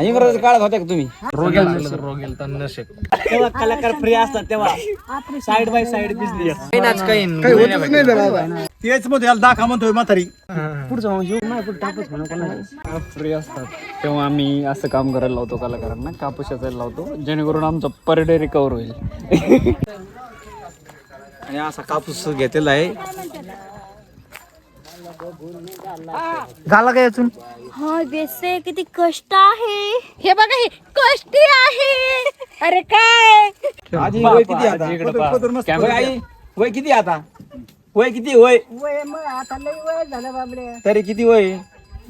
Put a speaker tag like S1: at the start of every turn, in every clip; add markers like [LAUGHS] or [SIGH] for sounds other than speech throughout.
S1: इंग्रजी काळात होत्या का तुम्ही?
S2: तेव्हा कलाकार फ्री असतात तेव्हा साइड बाय साइड बिझनेस
S3: तेच मग याला दाखा म्हणतोय म्हातारी.
S1: फ्री असतात. तेव्हा आम्ही असं काम करायला लावतो कलाकारांना कापूस याचायला लावतो जेणेकरून आमचा पर डे रिकवर होईल. आणि असा कापूस घेतलेला आहे.
S2: झाला काय अजून?
S4: हा बेसे किती कष्ट आहे. हे बघा हे कष्टी आहे. अरे काय?
S1: आजी वय किती आता? वय आई वय किती आता? वय किती वय?
S5: वय मग आता लई वय झालं बाबडे.
S1: तरी किती वय?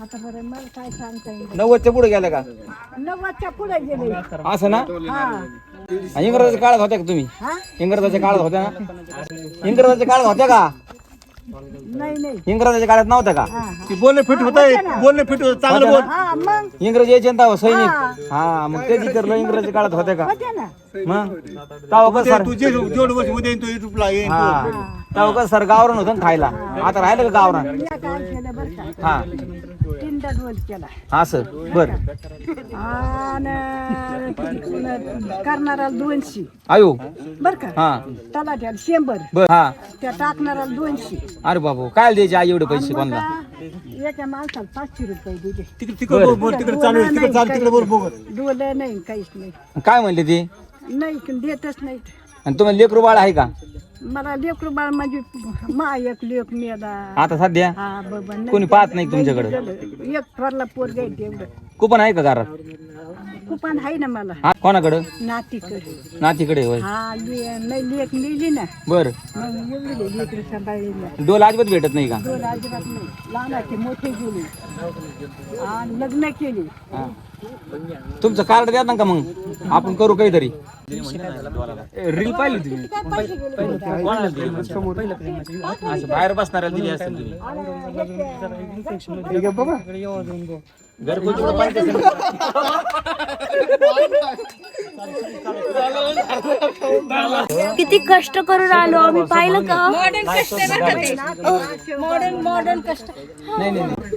S5: आता बरं मला काय सांगता येईल?
S1: नव्वदच्या पुढे गेलं का?
S5: नव्वदच्या पुढे गेले.
S1: असं ना?
S5: हा.
S1: इंग्रजाच्या काळात होत्या का तुम्ही?
S5: हा?
S1: इंग्रजाच्या काळात होत्या ना? इंग्रजाच्या काळात होत्या का?
S5: नाही नाही.
S1: इंग्रजाच्या काळात नव्हत्या का?
S3: ती बोलणे फिट होत आहे बोलणे फिट होत चांगलं बोल.
S5: हा मग?
S1: इंग्रज यायचे ना तेव्हा सैनिक. हा. मग कधी करलं इंग्रजाच्या काळात होत्या का?
S5: होते ना.
S1: मग? कसं सर?
S3: तू जे जेवढं वर्ष उद्या येईन तो युट्यूबला येईन
S1: हा. तेव्हा कसं सर गावरान होतं ना खायला? आता राहिलं का गावरान?
S5: मी काय केलं बरं का.
S1: हा.
S5: डोस केला.
S1: असं बर.
S5: आणि करणारा दोनशे.
S1: आयो.
S5: बर का?
S1: हा.
S5: तलाट्याला शंभर.
S1: बर हा.
S5: त्या टाकणाऱ्याला दोनशे.
S1: अरे बाबू काय द्यायचे आई एवढे पैसे कोणाला?
S5: मग एका माणसाला पाचशे रुपये दिले.
S3: तिकडे तिकडे बोल बोल तिकडे चालू आहे तिकडे चालू तिकडे बोल
S5: डोलं नाही काहीच नाही.
S1: काय म्हणले ते?
S5: नाही देतच नाही
S1: आणि तुम्हाला लेकरू बाळ आहे का?
S5: मला लेकरू बाळ म्हणजे मा एक लेक मेला.
S1: आता सध्या?
S5: हा बाबा नाही.
S1: कोणी पाहत नाही तुमच्याकडे?
S5: एक थोरला पोरगा आहे तेवढं.
S1: कुपन आहे का घरात?
S5: कुपन आहे ना मला.
S1: हा कोणाकडं?
S5: नातीकडे.
S1: नातीकडे होय.
S5: हा नाही लेक नेली ना.
S1: बर.
S5: मग एवढी लेकरू सांभाळली ना
S1: डोल अजिबात भेटत नाही का?
S5: दोन अजिबात नाही. लहानाचे मोठे गेले. आणि लग्न केली.
S1: हा. तुमचं कार्ड द्या ना का मग? आपण करू काहीतरी. रील पाहिली तुम्ही कोणाला दिली? असं बाहेर बसणाऱ्याला दिली असेल तुम्ही. घरगुती.
S4: किती कष्ट करून आलो आम्ही पाहिलं का? मॉडर्न कष्ट मॉडर्न मॉडर्न कष्ट.
S1: नाही.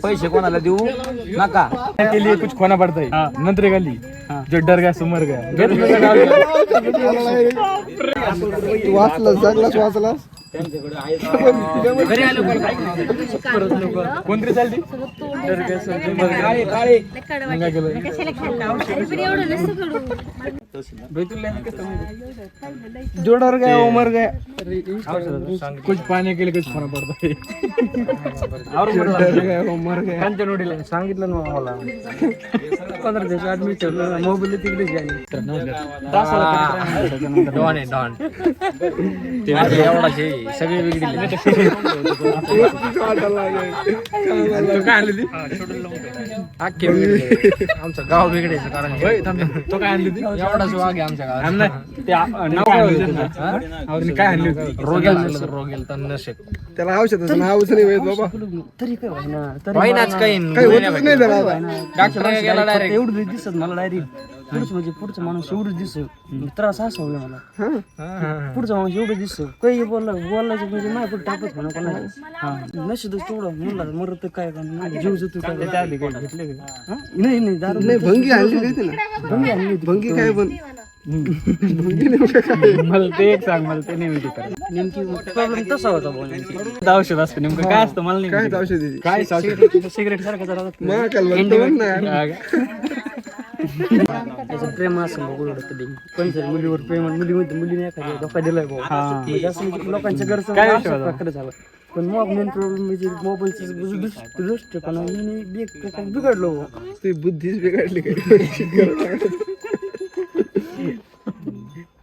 S1: पैसे कोणाला देऊ? नका.
S6: के लिए कुछ खोना पड़ता है. नंतरे गली जो डर गया सो मर गया कोणतरी चालती
S1: काळे काळे
S4: एवढं नसतं
S6: जोडर गया उमर गया। कुछ पाने के लिए कुछ खोना पड़ता है। गया। उमर गया।
S2: सांगितलं ना मला पंधरा दिवस ठेवलं मोबाईल तिकडेच गेले डॉन आहे डॉन। एवढा सगळे वेगळे
S6: तो काय आणली ती?
S2: वेगळे आमचं गाव वेगळेच कारण.
S6: तो काय आणली ती?
S2: एवढाच वाघ आहे आमच्या गावात.
S6: काय आणली
S2: रोगेल रोगेल
S7: त्याला औषधाचं नाही माहीत बाबा.
S2: तरी काय होईना होईनाच काही
S7: काही होतच नाही त्याला आता.
S2: डॉक्टर गेला डायरेक्ट एवढं दिसत मला डायरेक्ट पुढचं म्हणजे पुढचं माणूस एवढं दिसत त्रास असा होईल मला. पुढचा माणूस एवढं दिसत काही बोलला बोलायचं म्हणजे नाही पण टाकत म्हणा कोणाला. नशीबच तेवढं. म्हणला मरत काय जीव जातो? नाही नाही दारू
S7: नाही भंगी आणली
S2: भंगी आणली.
S7: भंगी काय पण.
S6: मला ते एक सांग मला ते नाही.
S2: नेमकी प्रॉब्लेम तसा होता
S6: ते औषध असतं नेमकं काय असतं मला नाही
S7: काय. औषध
S6: काय
S2: सिगरेट सारखं जरा
S7: महाकाल म्हणतो म्हण ना
S2: त्याचं प्रेम असं कधी कोणतरी मुलीवर प्रेम आणि मुलीमध्ये मुलीने एखाद्या धोका दिलाय भाऊ. म्हणजे असं म्हणजे लोकांच्या घरचं
S6: काय
S2: अशा प्रकारे झालं. पण मग मेन प्रॉब्लेम म्हणजे मोबाईलचं दृष्टीपणा मी एक प्रकारे बिघडलो.
S7: ती बुद्धीच बिघडली. [LAUGHS] काय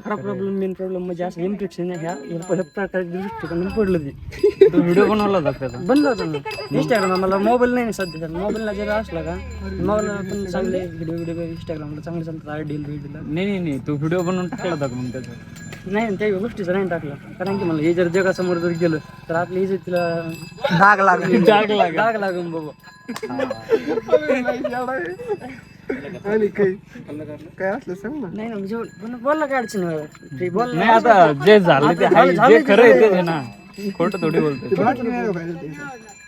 S2: खरा प्रॉब्लेम मेन प्रॉब्लेम म्हणजे असं इन्फेक्शन ह्या. या पहिल्या प्रकारे दृष्टीपणा पडलं ते.
S1: व्हिडिओ बनवला होता त्याचा.
S2: बनलं होतं ना. इंस्टाग्राम मला मोबाईल नाही ना सध्या. मोबाईलला जरा असला का मोबाईल पण चांगले व्हिडिओ व्हिडिओ इंस्टाग्रामला चांगले चालतात आय डी रीडला
S1: नाही नाही नाही. तो व्हिडिओ बनवून टाकला होता मग त्याचा?
S2: नाही त्या गोष्टीचं नाही टाकलं. कारण की मला हे जर जगासमोर जर गेलं तर आपल्या इज्जतीला डाग लागेल. डाग लागेल. डाग लागेल. बाबा.
S7: आणि काही काय असलं सांग ना.
S2: नाही ना म्हणजे बोलला काय अडचण नाही. ते बोल
S1: नाही आता जे झालं ते आहे जे खरं आहे तेच आहे ना. खोटं थोडी बोलतोय.
S7: बाटली नाही पाहिजे ते.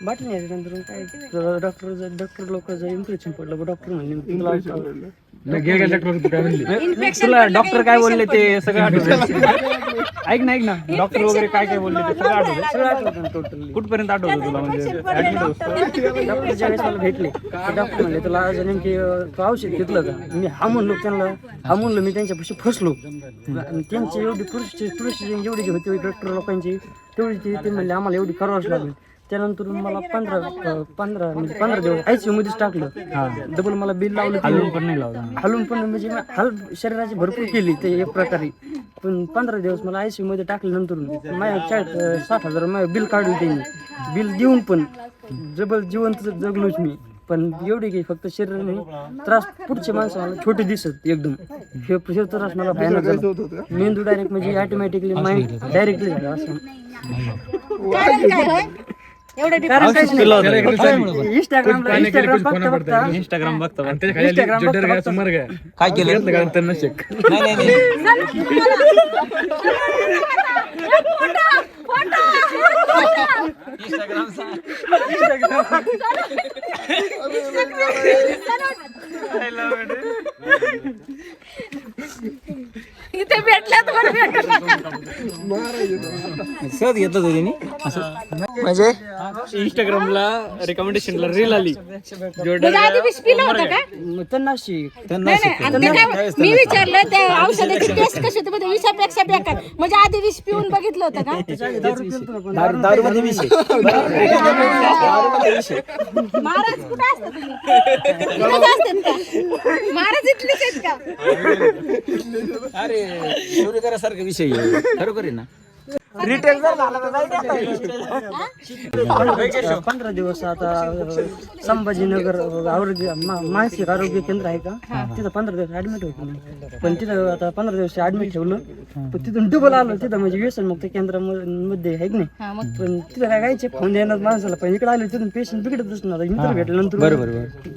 S2: बाटली नाही नंतर काय? डॉक्टर डॉक्टर लोक इन्फेक्शन पडलं डॉक्टर म्हणले तुला
S1: तुला डॉक्टर काय बोलले ते सगळं आठवतं. [LAUGHS] ऐक ना ऐक ना. डॉक्टर वगैरे काय काय बोलले ते सगळं आठवतं.
S2: सगळं आठवतं टोटली
S1: कुठपर्यंत आठवतं तुला म्हणजे?
S2: डॉक्टर [LAUGHS] ज्यावेळेस मला भेटले डॉक्टर म्हणले तुला आज नेमकी तू औषध घेतलं का? मी हा म्हणलो त्यांना हा म्हणलो मी त्यांच्यापाशी फसलो. आणि त्यांची एवढी पुरुष पुरुष जेवढी होती डॉक्टर लोकांची तेवढी ती ते म्हणले आम्हाला एवढी करावंच लागेल. त्यानंतर मला पंधरा पंधरा म्हणजे पंधरा दिवस आयसीयू मध्येच टाकलं. डबल मला बिल लावलं हलून पण नाही लावलं. हलून पण म्हणजे मी हल शरीराची भरपूर केली ते एक प्रकारे. पण पंधरा दिवस मला आयसीयू मध्ये टाकल्यानंतर माझ्या अं, साठ हजार माझं बिल काढलं त्यांनी. बिल देऊन पण जबल जिवंत जगलोच मी. पण एवढी काही फक्त शरीराने त्रास पुढचे माणसं मला छोटे दिसत एकदम. हे हे त्रास मला भयानक झाला. मेंदू डायरेक्ट म्हणजे ऑटोमॅटिकली माइंड डायरेक्टली झाला असं.
S4: कारण
S2: इंस्टाग्रामला इंस्टाग्राम बघता. बघता
S1: इंस्टाग्राम
S2: Instagram
S1: काय केलं? [LAUGHS] नाही नाही नाही.
S4: इथे भेटल्यात बरं भेटलं.
S1: सहज घेतलं होतं म्हणजे?
S2: इंस्टाग्रामला रेकमेंडेशनला रील आली.
S4: म्हणजे विष मी विचारलं त्या औषधाची टेस्ट कशी होती? म्हणजे विषापेक्षा बेकार. म्हणजे आधी विष पिऊन बघितलं होतं का?
S1: दारू मध्ये विषय
S4: महाराज कुठे असतात तुम्ही? इथंच असतात का महाराज इथलेच आहेत का?
S1: अरे सूर्यकरासारखा विषय आहे. खरोखर आहे ना?
S2: पंधरा दिवस आता संभाजीनगर आरोग्य मा- मानसिक आरोग्य केंद्र आहे का? तिथं पंधरा दिवस ऍडमिट होतो मी. पण तिथं आता पंधरा दिवस ऍडमिट ठेवलं. पण तिथून डबल आलो. तिथं म्हणजे व्यसनमुक्त केंद्रामध्ये आहे की नाही? पण तिथं काय गायचे? फोन देणार माणसाला. पण इकडे आलो तिथून पेशंट बिघडतच ना मित्र भेटल्यानंतर
S1: बरोबर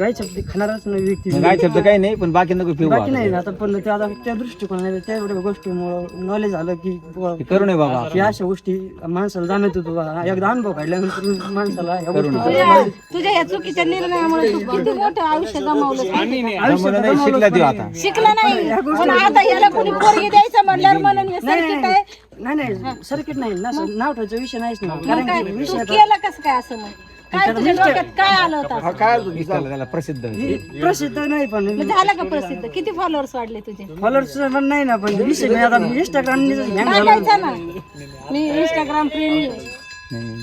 S2: गायच्या ते खाणारच नाही व्यक्ती.
S1: शब्द काही नाही पण बाकी नको
S2: बाकी नाही आता पण ते आता त्या दृष्टिकोनाने त्या एवढ्या गोष्टीमुळे नॉलेज आलं की
S1: करू नये बाबा.
S2: अशा गोष्टी माणसाला जाणवत होतो. एकदा अनुभव काढल्यानंतर माणसाला ह्या गोष्टी
S4: तुझ्या तुझ्या या चुकीच्या निर्णयामुळे तू किती मोठं आयुष्य गमावलं
S1: नाही. शिकला देऊ आता.
S4: शिकला नाही. पण आता याला कोणी पोरगी द्यायचं म्हणल्यावर म्हणून हे सर्किट आहे.
S2: नाही नाही. सर्किट नाही ना नाव ठेवायचा विषय नाहीच ना.
S4: मग
S2: कारण
S4: काय?
S2: की
S4: तू
S2: विषय
S4: केलं कसं काय असं मग? काय तुझ्या डोक्यात काय आलं होतं? असं?
S1: त्याला त्याला प्रसिद्ध.
S2: प्रसिद्ध नाही पण
S4: मग झालं का प्रसिद्ध? किती फॉलोअर्स वाढले तुझे?
S2: फॉलोअर्स नाही ना पण विषय नाही आता इंस्टाग्राम
S4: टाकायचं ना मी इंस्टाग्राम प्रेमी आहे.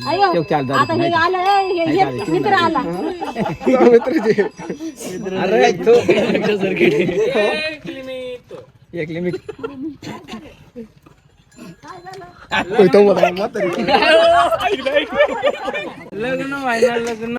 S4: अयो आता हे आलं हे- हे- हे मित्र आला. [LAUGHS]
S1: अरे तो एक लिमिट.
S7: तो मला. [LAUGHS]
S2: लग्न व्हायला लग्न.